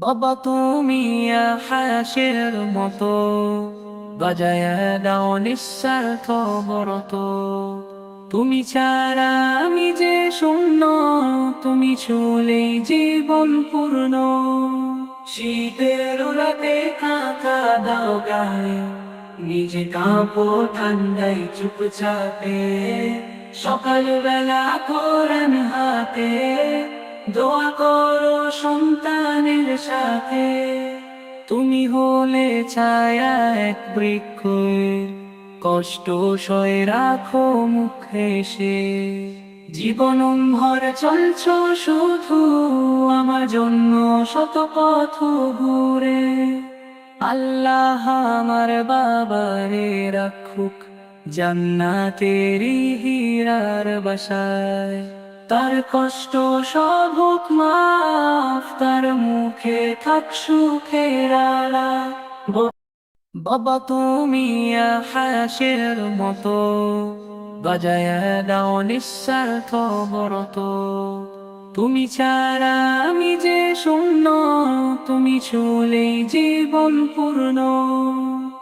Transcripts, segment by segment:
বাবা তুমি হাসের মতো, বাজায় দাও নিঃস্বার্থ বরত। তুমি ছাড়া আমি যে শূন্য, তুমি চলে জীবন পূর্ণ। শীতের রাতে কাঁথা দাও গায়ে, নিজে কাঁপো ঠান্ডায় চুপচাপে। সকালবেলা কোরআন হাতে দোয়া করো সন্তানের সাথে। তুমি হলে ছায়া এক বৃক্ষ কষ্ট সয়ে রাখো মুখে সে। জীবন ভর চলছ শুধু আমার জন্য শত পথ ঘুরে। আল্লাহ আমার বাবারে রাখুক জান্নাতেরি হীরার বাসায়। তার কষ্ট সব হোক মাফ, তার মুখে থাক সুখের বাবা তুমি হাসের মতো, বাজায় দাও নিঃস্বার্থ বরত। তুমি ছাড়া আমি যে শূন্য, তুমি চলে জীবন পূর্ণ।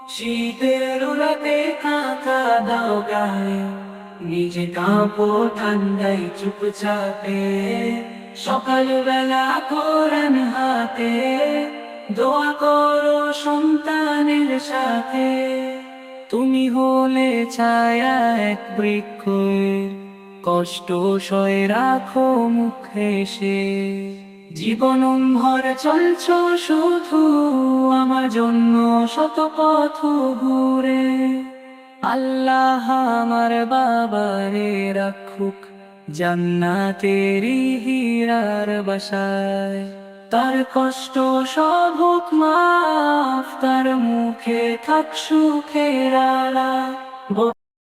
শীতের রাতে কাঁথা দাও গায়ে। নিজে কাঁপো ঠান্ডায় চুপচাপে সকালবেলা কোরআন হাতে দোয়া করো সন্তানের সাথে। তুমি হলে ছায়া এক বৃক্ষ কষ্ট সয়ে রাখো মুখে সে। জীবন ভর চলছ শুধু আমার জন্য শত পথ ঘুরে। আল্লাহ আমার বাবারে রাখুক জান্নাতেরি হীরার বাসায়। তার কষ্ট সব হোক, মাফ, তার মুখে থাক সুখের আলা